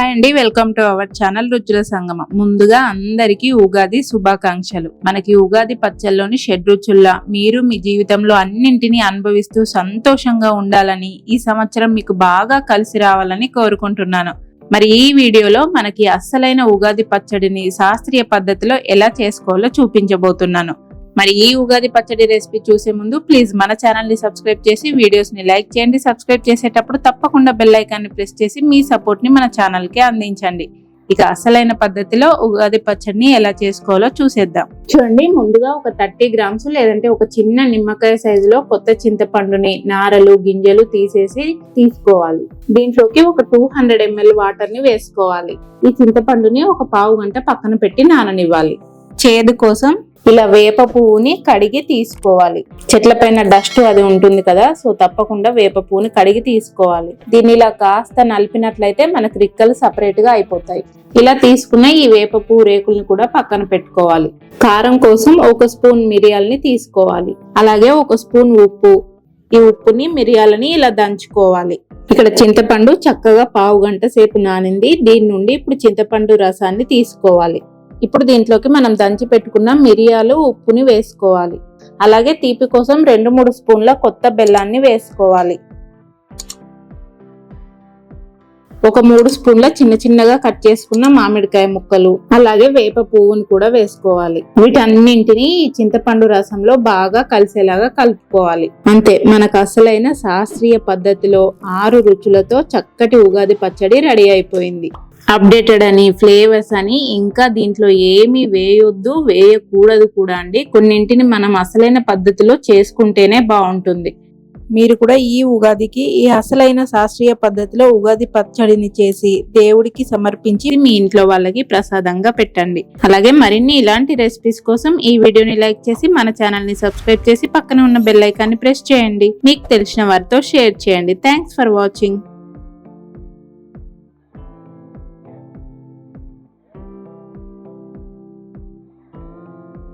Hi అండి welcome to our channel రుచుల సంగమం. ముందుగా అందరికీ ఉగాది శుభాకాంక్షలు. మనకి ఉగాది పచ్చల్లోని షడ్రుచుల్లా మీరు మీ జీవితంలో అన్నింటినీ అనుభవిస్తూ సంతోషంగా ఉండాలని ఈ సంవత్సరం మీకు బాగా కలిసి రావాలని కోరుకుంటున్నాను. మరి ఈ వీడియోలో మనకి అస్సలైన ఉగాది పచ్చడిని శాస్త్రీయ పద్ధతిలో ఎలా చేసుకోవాలో చూపించబోతున్నాను. మరి ఈ ఉగాది పచ్చడి రెసిపీ చూసే ముందు ప్లీజ్ మన ఛానల్ని సబ్స్క్రైబ్ చేసి వీడియోస్ని లైక్ చేయండి. సబ్స్క్రైబ్ చేసేటప్పుడు తప్పకుండా బెల్ ఐకాన్ని ప్రెస్ చేసి మీ సపోర్ట్ని మన ఛానల్కి అందించండి. ఇక అసలైన పద్ధతిలో ఉగాది పచ్చడిని ఎలా చేసుకోవాలో చూసేద్దాం. చూడండి ముందుగా ఒక థర్టీ గ్రామ్స్ లేదంటే ఒక చిన్న నిమ్మకాయ సైజులో కొత్త చింతపండుని నారలు గింజలు తీసేసి తీసుకోవాలి. దీంట్లోకి ఒక టూ హండ్రెడ్ ఎంఎల్ వాటర్ని వేసుకోవాలి. ఈ చింతపండుని ఒక పావు గంట పక్కన పెట్టి నాననివ్వాలి. చేదు కోసం ఇలా వేప పువ్వుని కడిగి తీసుకోవాలి. చెట్ల పైన డస్ట్ అది ఉంటుంది కదా సో తప్పకుండా వేప పువ్వుని కడిగి తీసుకోవాలి. దీన్ని ఇలా కాస్త నలిపినట్లయితే మనకు రిక్కలు సపరేట్గా అయిపోతాయి. ఇలా తీసుకున్న ఈ వేప పువ్వు రేకుల్ని కూడా పక్కన పెట్టుకోవాలి. కారం కోసం ఒక స్పూన్ మిరియాలని తీసుకోవాలి. అలాగే ఒక స్పూన్ ఉప్పు. ఈ ఉప్పుని మిరియాలని ఇలా దంచుకోవాలి. ఇక్కడ చింతపండు చక్కగా పావు గంట సేపు నానింది. దీని నుండి ఇప్పుడు చింతపండు రసాన్ని తీసుకోవాలి. ఇప్పుడు దీంట్లోకి మనం దంచి పెట్టుకున్న మిరియాలు ఉప్పుని వేసుకోవాలి. అలాగే తీపి కోసం రెండు మూడు స్పూన్ల కొత్త బెల్లాన్ని వేసుకోవాలి. ఒక మూడు స్పూన్ల చిన్న చిన్నగా కట్ చేసుకున్న మామిడికాయ ముక్కలు అలాగే వేప పువ్వుని కూడా వేసుకోవాలి. వీటన్నింటిని చింతపండు రసంలో బాగా కలిసేలాగా కలుపుకోవాలి. అంతే మనకు అసలైన శాస్త్రీయ పద్ధతిలో ఆరు రుచులతో చక్కటి ఉగాది పచ్చడి రెడీ అయిపోయింది. అప్డేటెడ్ అని ఫ్లేవర్స్ అని ఇంకా దీంట్లో ఏమి వేయొద్దు వేయకూడదు కూడా అండి. కొన్నింటిని మనం అసలైన పద్ధతిలో చేసుకుంటేనే బాగుంటుంది. మీరు కూడా ఈ ఉగాదికి ఈ అసలైన శాస్త్రీయ పద్ధతిలో ఉగాది పచ్చడిని చేసి దేవుడికి సమర్పించి మీ ఇంట్లో వాళ్ళకి ప్రసాదంగా పెట్టండి. అలాగే మరిన్ని ఇలాంటి రెసిపీస్ కోసం ఈ వీడియోని లైక్ చేసి మన ఛానల్ని సబ్స్క్రైబ్ చేసి పక్కన ఉన్న బెల్ ఐకాన్ని ప్రెస్ చేయండి. మీకు తెలిసిన వారితో షేర్ చేయండి. Thanks for watching.